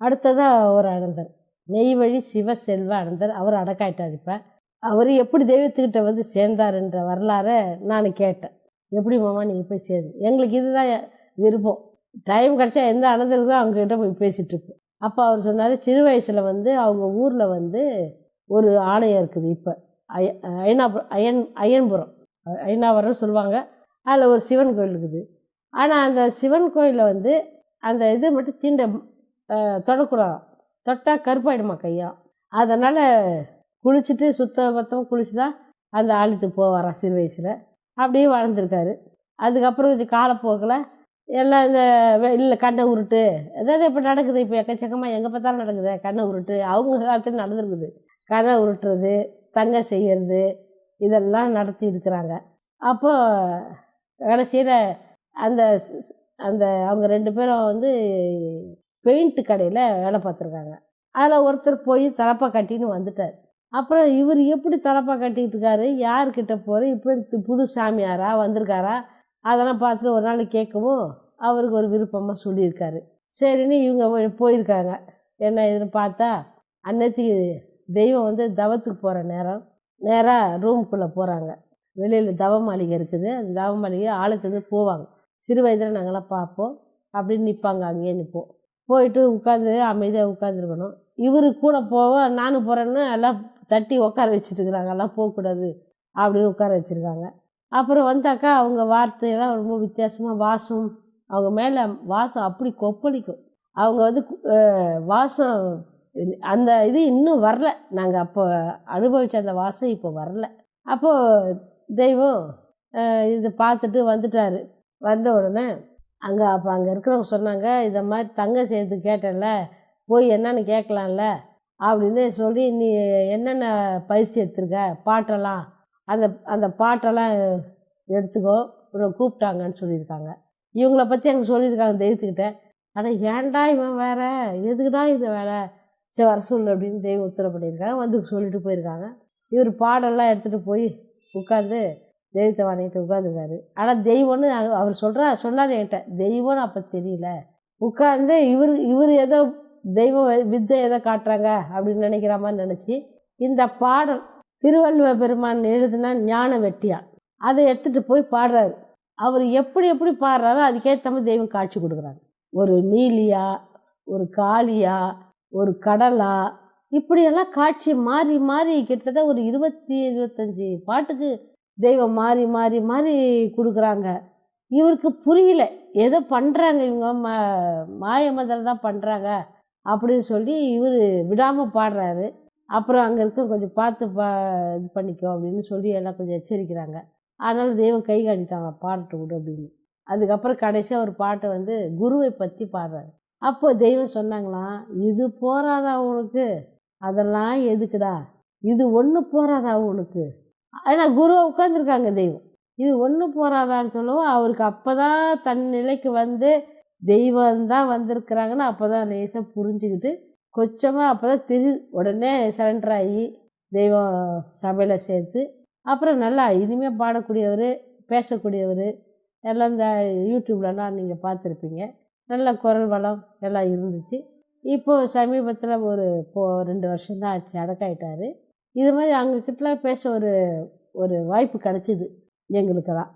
அடுத்ததாக ஒரு அனந்தர். மெய்வழி சிவ செல்வ அனந்தர். அவர் அடக்காயிட்டார் இப்போ. அவர் எப்படி தெய்வத்துக்கிட்ட வந்து சேர்ந்தாருன்ற வரலாறை நான் கேட்டேன். எப்படி மாமா நீங்கள் போய் சேருது எங்களுக்கு இதுதான் விருப்பம். டைம் கிடச்சா எந்த அனந்தருக்கோ அவங்கக்கிட்ட போய் பேசிகிட்டு அப்போ அவர் சொன்னார் சிறு வயசில் வந்து அவங்க ஊரில் வந்து ஒரு ஆலயம் இருக்குது இப்போ. அய அயனாபுரம் அயன் அயன்புரம் அயனாவரம்னு சொல்லுவாங்க. அதில் ஒரு சிவன் கோயில் இருக்குது. ஆனால் அந்த சிவன் கோயிலில் வந்து அந்த இது மட்டும் தீண்ட தொடக்கூடாது தொட்டால் கருப்பாயிடுமா கையா? அதனால் குளிச்சுட்டு சுத்த பத்தமாக குளிச்சு தான் அந்த ஆழத்துக்கு போவாராம் சிறு வயசில். அப்படியே வளர்ந்துருக்காரு அதுக்கப்புறம் கொஞ்சம் காலப்போக்கில் எல்லாம் இந்த இல்லை கண்ணை உருட்டு அதாவது இப்போ நடக்குது இப்போ எக்கச்சக்கமாக எங்கே பார்த்தாலும் நடக்குது கண்ணை உருட்டு அவங்க காலத்தில் நடந்துருக்குது. கதை உருட்டுறது தங்க செய்கிறது இதெல்லாம் நடத்தி இருக்கிறாங்க. அப்போ கடைசியில் அந்த அந்த அவங்க ரெண்டு பேரும் வந்து பெயிண்ட் கடையில் வேலை பார்த்துருக்காங்க. அதில் ஒருத்தர் போய் தலப்பா கட்டின்னு வந்துட்டார். அப்புறம் இவர் எப்படி தலப்பா கட்டிக்கிட்டு இருக்காரு? யார்கிட்ட போகிற இப்போ புது சாமியாரா? வந்திருக்காரா? அதெல்லாம் பார்த்துட்டு ஒரு நாள் கேட்கவும் அவருக்கு ஒரு விருப்பமாக சொல்லியிருக்காரு. சரின்னு இவங்க போய்- போயிருக்காங்க. என்ன இதுன்னு பார்த்தா அன்னத்துக்கு தெய்வம் வந்து தவத்துக்கு போகிற நேரம் நேராக ரூம்குள்ளே போகிறாங்க வெளியில் தவ மாளிகை இருக்குது. அந்த தவ மாளிகை ஆளுக்கு போவாங்க. சிறு வயதில் நாங்களாம் பார்ப்போம். அப்படின்னு நிற்பாங்க அங்கேயே நிற்போம் போயிட்டு உட்காந்து அமைதியாக உட்காந்துருக்கணும் இவர் கூட போக நானும் போகிறேன்னு எல்லாம் தட்டி உட்கார வச்சுட்டு எல்லாம் போகக்கூடாது அப்படின்னு உட்கார வச்சுருக்காங்க. அப்புறம் வந்தாக்கா அவங்க வார்த்தையெல்லாம் ரொம்ப வித்தியாசமாக வாசம் அவங்க மேலே வாசம் அப்படி கொப்பளிக்கும். அவங்க வந்து வாசம் அந்த இது இன்னும் வரல. நாங்கள் அப்போ அனுபவித்த அந்த வாசம் இப்போ வரல. அப்போது தெய்வம் இது பார்த்துட்டு வந்துட்டார். வந்த உடனே அங்கே அப்போ அங்கே இருக்கிறவங்க சொன்னாங்க இதை மாதிரி தங்க சேர்த்து கேட்டேன்ல போய் என்னன்னு கேட்கலாம்ல அப்படின்னு சொல்லி நீ என்னென்ன பயிற்சி எடுத்துருக்க? பாட்டெல்லாம் அந்த அந்த பாட்டெல்லாம் எடுத்துக்கோ இவரை கூப்பிட்டாங்கன்னு சொல்லியிருக்காங்க. இவங்கள பற்றி அங்கே சொல்லியிருக்காங்க தெய்வத்துக்கிட்ட ஆனால் ஏன்டா இவன் வேற? எதுக்குடா இது வேலை சரி வர சொல்லு அப்படின்னு தெய்வம் உத்தரவு பண்ணியிருக்காங்க வந்து சொல்லிட்டு போயிருக்காங்க. இவர் பாடெல்லாம் எடுத்துகிட்டு போய் உட்காந்து தெய்வத்தை வாங்கிட்டு உட்காந்துருக்காரு ஆனால் தெய்வம்னு அவர் சொல்கிறா சொன்னார் என்கிட்ட தெய்வம்னு அப்போ தெரியல. உட்காந்து இவர் இவர் ஏதோ தெய்வம் வித்தை ஏதோ காட்டுறாங்க அப்படின்னு நினைக்கிற மாதிரி நினச்சி இந்த பாடல் திருவள்ளுவ பெருமான் எழுதின ஞான வெட்டியான் அதை எடுத்துகிட்டு போய் பாடுறாரு. அவர் எப்படி எப்படி பாடுறாரோ அதுக்கேற்ற மாதிரி தெய்வம் காட்சி கொடுக்குறாங்க ஒரு நீலியா ஒரு காளியா ஒரு கடலா இப்படியெல்லாம் காட்சி மாறி மாறி கிட்டத்தட்ட ஒரு இருபத்தி இருபத்தஞ்சி பாட்டுக்கு தெய்வம் மாறி மாறி மாறி கொடுக்குறாங்க. இவருக்கு புரியல. ஏதோ பண்ணுறாங்க இவங்க? ம மாய மந்திரம் தான் பண்ணுறாங்க அப்படின்னு சொல்லி இவர் விடாமல் பாடுறாரு. அப்புறம் அங்கே இருக்க கொஞ்சம் பார்த்து பா இது பண்ணிக்கோ அப்படின்னு சொல்லி எல்லாம் கொஞ்சம் எச்சரிக்கிறாங்க. அதனால் தெய்வம் கை காட்டிட்டாங்க பாடட்டு விடு அப்படின்னு. அதுக்கப்புறம் கடைசியாக ஒரு பாட்டை வந்து குருவை பற்றி பாடுறாரு. அப்போ தெய்வம் சொன்னாங்களாம் இது போறாதா உனக்கு? அதெல்லாம் எதுக்குடா? இது ஒன்று போறாதா உனக்கு? ஆனால் குருவை உட்காந்துருக்காங்க தெய்வம். இது ஒன்று போகிறாதான்னு சொல்லவும் அவருக்கு அப்போ தான் தன் நிலைக்கு வந்து தெய்வம் தான் வந்திருக்கிறாங்கன்னு அப்போ தான் லேசாக புரிஞ்சுக்கிட்டு கொஞ்சமாக அப்போ தான் திரு உடனே சரண்டர் ஆகி தெய்வம் சபையில் சேர்த்து அப்புறம் நல்லா இனிமேல் பாடக்கூடியவர் பேசக்கூடியவர் எல்லாம் இந்த யூடியூப்லலாம் நீங்கள் பார்த்துருப்பீங்க. நல்ல குரல் வளம் எல்லாம் இருந்துச்சு. இப்போது சமீபத்தில் ஒரு இப்போ ரெண்டு வருஷம்தான் ஆச்சு அடக்காயிட்டார். இது மாதிரி அவங்கக்கிட்டலாம் பேச ஒரு ஒரு வாய்ப்பு கிடச்சிது எங்களுக்கெல்லாம்.